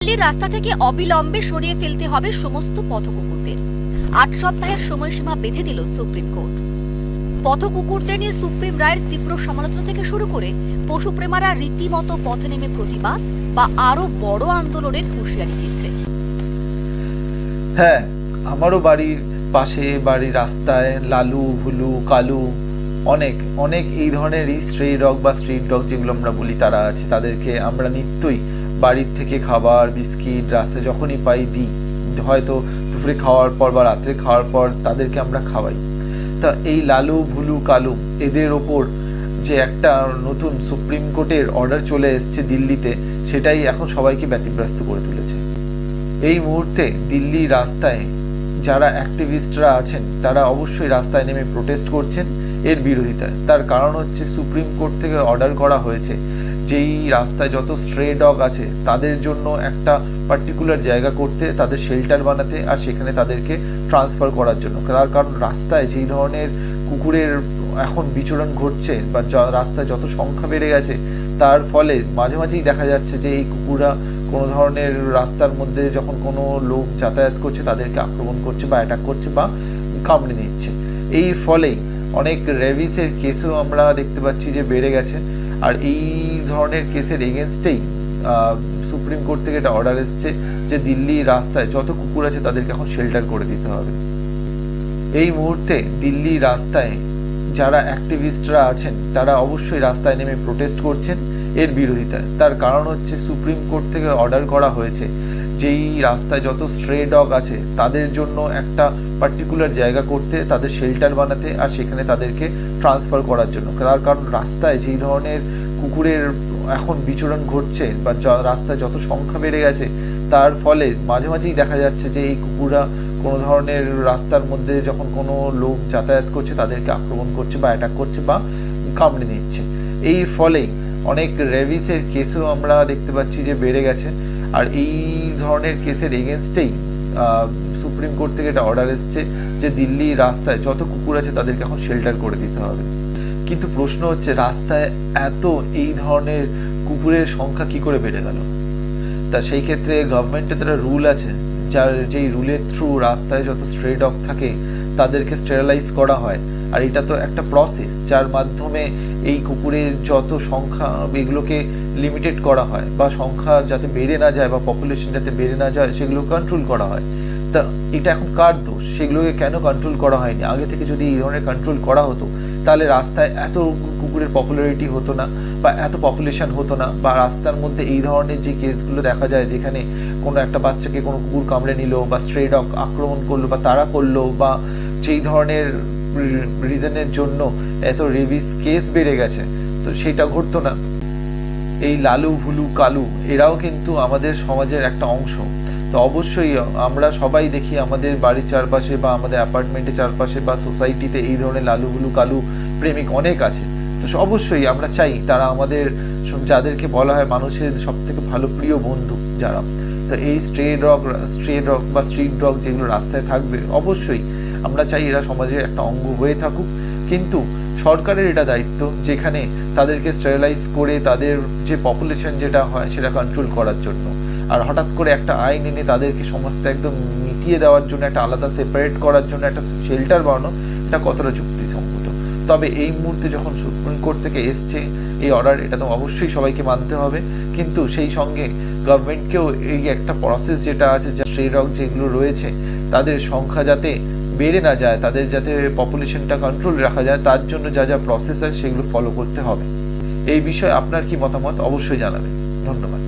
দিল্লির রাস্তা থেকে অবিলম্বে সরিয়ে ফেলতে হবে সমস্ত পথকুকুরদের। আট সপ্তাহের সময়সীমা বেঁধে দিল সুপ্রিম কোর্ট। পথকুকুরদের নিয়ে সুপ্রিম রায়ের তীব্র সমালোচনা থেকে শুরু করে পশুপ্রেমারা রীতিমতো পথে নেমে প্রতিবাদ বা আরও বড় আন্দোলনের হুঁশিয়ারি দিচ্ছে। হ্যাঁ আমারও বাড়ির পাশে বাড়ির রাস্তায় লালু, ভুলু, কালু, অনেক অনেক এই ধরনের স্ট্রে ডগ বা স্ট্রিট ডগ যেগুলো আমরা বলি, তারা আছে। তাদেরকে আমরা নিত্যই বাড়ির থেকে খাবার, বিস্কিট, রাস্তায় যখনই পাই দিই হয়তো দুপুরে খাওয়ার পর বা রাত্রে খাওয়ার পর তাদেরকে আমরা খাওয়াই। তা এই লালু, ভুলু, কালু এদের ওপর যে একটা নতুন সুপ্রিম কোর্টের অর্ডার চলে এসছে দিল্লিতে, সেটাই এখন সবাইকে ব্যতিব্যস্ত করে তুলেছে। এই মুহূর্তে দিল্লি রাস্তায় যারা অ্যাক্টিভিস্টরা আছেন, তারা অবশ্যই রাস্তায় নেমে প্রোটেস্ট করছেন এর বিরোধিতায়। তার কারণ হচ্ছে সুপ্রিম কোর্ট থেকে অর্ডার করা হয়েছে। যেই রাস্তায় যত স্ট্রে ডগ আছে, তাদের জন্য একটা পার্টিকুলার জায়গা করতে, তাদের শেল্টার বানাতে আর সেখানে তাদেরকে ট্রান্সফার করার জন্য। তার কারণ রাস্তায় যেই ধরনের কুকুরের এখন বিচরণ ঘটছে বা রাস্তায় যত সংখ্যা বেড়ে গেছে, তার ফলে মাঝে মাঝেই দেখা যাচ্ছে যে এই কুকুররা কোনো ধরনের রাস্তার মধ্যে যখন কোনো লোক যাতায়াত করছে, তাদেরকে আক্রমণ করছে বা অ্যাটাক করছে বা কামড়ে নিচ্ছে এই ফলেই অনেক রেভিসের কেসও আমরা দেখতে পাচ্ছি যে বেড়ে গেছে। আর এই ধরনের কেসের এগেনস্টেই সুপ্রিম কোর্ট থেকে একটা অর্ডার এসছে যে দিল্লি রাস্তায় যত কুকুর আছে তাদেরকে এখন শেল্টার করে দিতে হবে। এই মুহূর্তে দিল্লি রাস্তায় যারা অ্যাক্টিভিস্টরা আছেন, তারা অবশ্যই রাস্তায় নেমে প্রোটেস্ট করছেন এর বিরোধিতা তার কারণ হচ্ছে সুপ্রিম কোর্ট থেকে অর্ডার করা হয়েছে যেই রাস্তায় যত স্ট্রে ডগ আছে, তাদের জন্য একটা পার্টিকুলার জায়গা করতে, তাদের শেল্টার বানাতে আর সেখানে তাদেরকে ট্রান্সফার করার জন্য। তার কারণ রাস্তায় যেই ধরনের কুকুরের এখন বিচরণ ঘটছে বা রাস্তায় যত সংখ্যা বেড়ে গেছে, তার ফলে মাঝে মাঝেই দেখা যাচ্ছে যে এই কুকুররা কোনো ধরনের রাস্তার মধ্যে যখন কোনো লোক যাতায়াত করছে, তাদেরকে আক্রমণ করছে বা অ্যাটাক করছে বা কামড়ে নিচ্ছে এই ফলেই অনেক রেভিসের কেসও আমরা দেখতে পাচ্ছি যে বেড়ে গেছে। আর এই ধরনের কেসের এগেনস্টেই সুপ্রিম কোর্ট থেকে একটা অর্ডার এসছে যে দিল্লি রাস্তায় যত কুকুর আছে তাদেরকে এখন শেল্টার করে দিতে হবে। কিন্তু প্রশ্ন হচ্ছে, রাস্তায় এত এই ধরনের কুকুরের সংখ্যা কি করে বেড়ে গেল? তা সেই ক্ষেত্রে গভর্নমেন্টের একটা রুল আছে, যার যেই রুলের থ্রু রাস্তায় যত স্ট্রে ডগ থাকে তাদেরকে স্টেরালাইজ করা হয়। আর এটা তো একটা প্রসেস যার মাধ্যমে এই কুকুরের যত সংখ্যা, এগুলোকে লিমিটেড করা হয় বা সংখ্যা যাতে বেড়ে না যায় বা পপুলেশন যাতে বেড়ে না যায়, সেগুলো কন্ট্রোল করা হয়। তা এটা এখন কার দোষ? সেগুলোকে কেন কন্ট্রোল করা হয়নি? আগে থেকে যদি এই ধরনের কন্ট্রোল করা হতো, তাহলে রাস্তায় এত কুকুরের পপুলারিটি হতো না বা এত পপুলেশন হতো না বা রাস্তার মধ্যে এই ধরনের যে কেসগুলো দেখা যায়, যেখানে কোনো একটা বাচ্চাকে কোনো কুকুর কামড়ে নিল বা স্ট্রে ডগ আক্রমণ করল বা তাড়া করল বা যেই ধরনের রিজনের জন্য এত রেভিস কেস বেড়ে গেছে, তো সেটা ঘটতো না। এই লালু, ভুলু, কালু, এরাও কিন্তু আমাদের সমাজের একটা অংশ। তো অবশ্যই আমরা সবাই দেখি আমাদের বাড়ির চারপাশে বা আমাদের অ্যাপার্টমেন্টের চারপাশে বা সোসাইটিতে এই ধরনের লালু, ভুলু, কালু প্রেমিক অনেক আছে। তো অবশ্যই আমরা চাই তারা আমাদের যাদেরকে বলা হয় মানুষের সব থেকে ভালো প্রিয় বন্ধু যারা। তো এই স্ট্রে ডগ স্ট্রে ডগ বা স্ট্রিট ডগ যেগুলো রাস্তায় থাকবে, অবশ্যই আমরা চাই এরা সমাজের একটা অঙ্গ হয়ে থাকুক। কিন্তু সরকারের এটা দায়িত্ব, যেখানে তাদেরকে স্টেরিলাইজ করে তাদের যে পপুলেশন যেটা হয় সেটা কন্ট্রোল করার জন্য। আর হঠাৎ করে একটা আইন এনে তাদেরকে সমস্ত একদম মিটিয়ে দেওয়ার জন্য, একটা আলাদা সেপারেট করার জন্য, একটা শেল্টার বানানো, এটা কতটা যুক্তিসঙ্গত? তবে এই মুহূর্তে যখন সুপ্রিম কোর্ট থেকে এসছে, এই অর্ডার এটা তো অবশ্যই সবাইকে মানতে হবে। কিন্তু সেই সঙ্গে গভর্নমেন্টকেও এই একটা প্রসেস যেটা আছে, যা স্ট্রে ডগ যেগুলো রয়েছে, তাদের সংখ্যা যাতে বেড়ে না যায়, তাদের যাতে পপুলেশনটা কন্ট্রোল রাখা যায়, তার জন্য যা যা প্রসেস আছে সেগুলো ফলো করতে হবে। এই বিষয়ে আপনার কি মতামত? অবশ্যই জানাবেন। ধন্যবাদ।